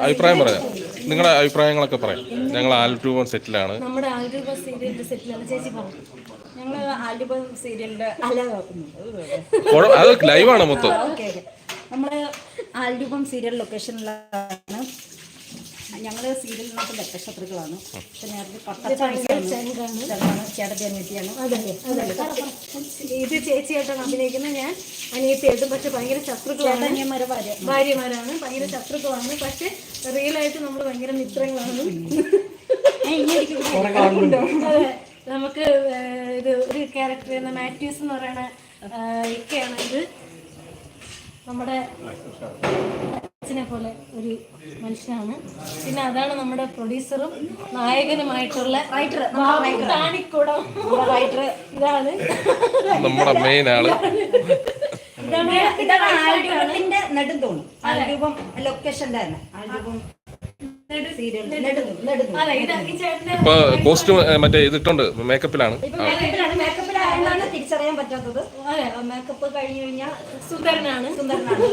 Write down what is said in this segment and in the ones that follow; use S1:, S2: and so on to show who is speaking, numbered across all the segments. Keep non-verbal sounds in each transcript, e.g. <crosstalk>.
S1: അഭിപ്രായം പറയാം. നിങ്ങളുടെ അഭിപ്രായങ്ങളൊക്കെ പറയാം. ഞങ്ങൾ ആൽരൂപം സെറ്റിലാണ്.
S2: നമ്മുടെ ആൽരൂപ സീരിയലിന്റെ സെറ്റിലാണ്. ചേച്ചി പറഞ്ഞു
S3: ഞങ്ങൾ ആൽബം സീരിയലിന്റെ അല്ല
S1: കുഴ- അത് ലൈവാണ് മൊത്തം.
S3: Okay okay. നമ്മൾ ആൽരൂപം സീരിയൽ ലൊക്കേഷനിലാണ്. ഞങ്ങൾ സീരിയലിനകത്ത് ലക്ഷശത്രുക്കളാണ് പക്ഷെ നേരത്തെ പട്ടാണ് ചേട്ടത്തി അനിയത്തിയാണ്
S2: ഇത് ചേച്ചിയായിട്ടാണ് അഭിനയിക്കുന്നത് ഞാൻ. അനിയത്തിയായിട്ടും പക്ഷെ ഭയങ്കര ശത്രുക്കളാണ്. ഭാര്യമാരാണ്. ഭയങ്കര ശത്രുക്കളാണ്. പക്ഷെ റിയൽ ആയിട്ട് നമ്മൾ ഭയങ്കര മിത്രങ്ങളാണ്. നമുക്ക് ഇത് ഒരു ക്യാരക്ടർ എന്ന മാത്യൂസ് എന്ന് പറയുന്ന ഇക്കയാണ് ഇത്. നമ്മുടെ അച്ഛനെ പോലെ ഒരു മനുഷ്യനാണ്. പിന്നെ അതാണ് നമ്മുടെ പ്രൊഡ്യൂസറും നായകനുമായിട്ടുള്ള താണിക്കുടം. ഇതാണ്.
S3: റൈറ്റർ
S1: നമ്മുടെ മെയിൻ ആൾ.
S2: ഇതാണ്
S3: ആൽരൂപത്തിന്റെ നെടുന്തൂണ് ആൽരൂപം ലൊക്കേഷന്റെ തന്നെ. ആൽരൂപം
S1: ഇപ്പൊ കോസ്റ്റ്യൂം മറ്റേ ഇതിട്ടുണ്ട് മേക്കപ്പിലാണ്
S3: തിരിച്ചറിയാൻ പറ്റാത്തത്. മേക്കപ്പ് കഴിഞ്ഞു കഴിഞ്ഞാൽ
S2: സുന്ദരനാണ്.
S3: സുന്ദരനാണ്.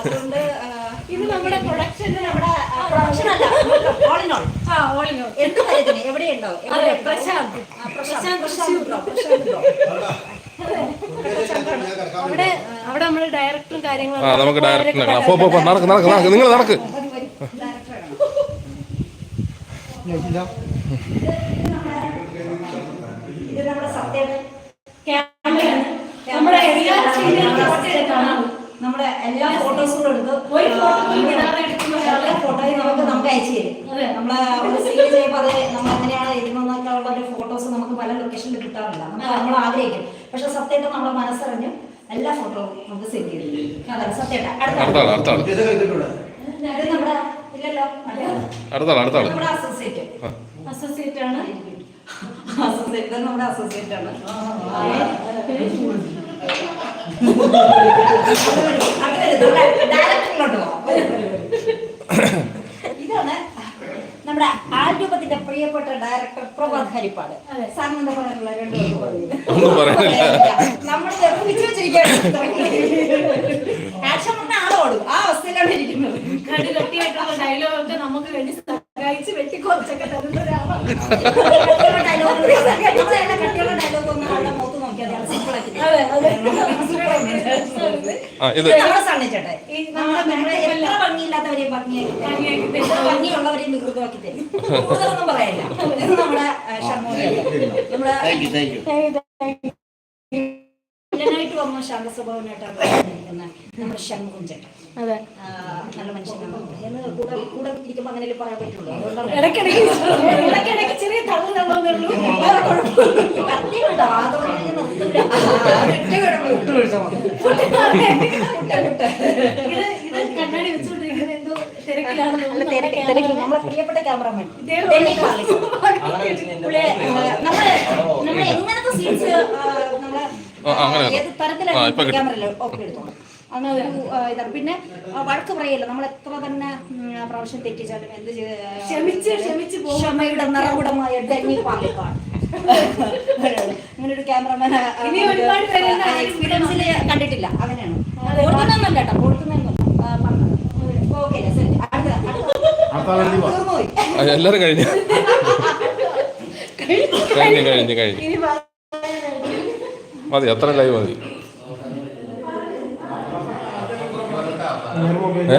S3: അതുകൊണ്ട് ആ,
S2: ഇത് നമ്മുടെ പ്രൊഡക്ഷന്റെ
S3: നമ്മുടെ പ്രൊഡക്ഷൻ അല്ല. ഓൾ ഇൻ ഓൾ
S2: ആ ഓൾ
S3: എന്ത് കാര്യത്തിന്? എവിടെയുണ്ടോ?
S2: അതെ പ്രശാന്ത്.
S3: പ്രശാന്ത്. പ്രശാന്ത്
S1: ആ നമുക്ക് ഡയറക്ടറിനെ കാണാം. പോ പോ നടക്ക് നടക്ക് നടക്ക്. നിങ്ങൾ നടക്ക്.
S3: നമ്മുടെ
S2: എല്ലാ സീരിയലും
S3: നമ്മുടെ എല്ലാ ഫോട്ടോസും കൂടെ എടുത്ത്
S2: ഒരു
S3: ഫോട്ടോയും നമുക്ക് നമുക്ക് അയച്ചു തരും.
S2: അതെ.
S3: നമ്മളെ ഒരു സീൻ ചെയ്യുമ്പോൾ അത് നമ്മൾ എങ്ങനെയാണ് ഇരുന്നൊക്കെ ഉള്ള ഫോട്ടോസ് നമുക്ക് പല ലൊക്കേഷനിൽ കിട്ടാറില്ല. നമ്മൾ നമ്മൾ ആഗ്രഹിക്കും. പക്ഷെ സത്യമായിട്ട് നമ്മുടെ മനസ്സറിഞ്ഞ് എല്ലാ ഫോട്ടോ നമുക്ക് സെൻഡ് ചെയ്തിട്ടുണ്ട്. സത്യമായിട്ട് അടുത്ത നമ്മുടെ ഇല്ലല്ലോ നമ്മുടെ അസോസിയേറ്റ്
S2: അസോസിയേറ്റ് ആണ്.
S3: അസോസിയേറ്റ് നമ്മുടെ അസോസിയേറ്റ് ആണ്. ഇതാണ് <laughs> നമ്മുടെ <laughs> ആൽരൂപത്തിന്റെ പ്രിയപ്പെട്ട ഡയറക്ടർ പ്രഭാത് ഹരിപ്പാട് സാറിന് എന്താ പറയാനുള്ള രണ്ടു
S1: ഒന്നും പറയാനില്ല
S3: നമ്മൾ വെച്ചിരിക്കുകയാണ് ആക്ഷൻ പറഞ്ഞ ആളോടും ആ അവസ്ഥയിലാണ് ഇരിക്കുന്നത്
S2: കണ്ടു ഡയലോഗൊക്കെ ഡയലോഗ് നമുക്ക് വേണ്ടി സഹായിച്ച് വെട്ടിക്കുറച്ചൊക്കെ തരുന്ന ഒരാളാണ്
S3: ഡയലോഗ് ഒന്നും ആളുടെ മുഖത്ത് നോക്കിയാൽ അയാൾ സിമ്പിൾ ആക്കി തരും.
S2: അതെ അതെ
S1: ആ ഇത്.
S2: അതെ.
S3: നല്ല മനുഷ്യനാണ്. കൂടെ കൂടെ അങ്ങനെ പറയാൻ പറ്റുള്ളൂ.
S2: ഇടയ്ക്കിടയ്ക്ക് ചെറിയ തള്ളു തള്ളുന്നേ കണ്ണാടി വെച്ചുകൊണ്ടിരിക്കുന്നത് എന്തോ
S3: നമ്മളെ പ്രിയപ്പെട്ട ക്യാമറമാൻ നമ്മൾ എങ്ങനത്തെ സീൻസ് നമ്മളെ
S1: ആ, അങ്ങനെ
S3: ഏത്
S1: ആ, ഇപ്പൊ
S3: തരത്തിലാണ്
S1: കിട്ടും.
S3: ക്യാമറ ഓക്കെ എടുത്തോളാം ഒരു ഇതാണ്. പിന്നെ വഴക്ക് പറയല്ലോ. നമ്മൾ എത്ര തന്നെ പ്രാവശ്യം തെറ്റിച്ചാലും എന്ത് ചെയ്ത-
S2: ക്ഷമിച്ച് ക്ഷമിച്ച് പോകും.
S3: ക്ഷമയുടെ നിറകുടമായ ഡെന്നി പാലിക്കാട് അങ്ങനെ ഒരു ക്യാമറമാൻ എക്സ്പീരിയൻസിൽ കണ്ടിട്ടില്ല. അങ്ങനെയാണ്. കേട്ടോ. ഓക്കെ
S1: എല്ലാരും കഴിഞ്ഞു. കഴിഞ്ഞു. കഴിഞ്ഞു കഴിഞ്ഞു മതി അത്ര ലൈവ് മതി. ഏ?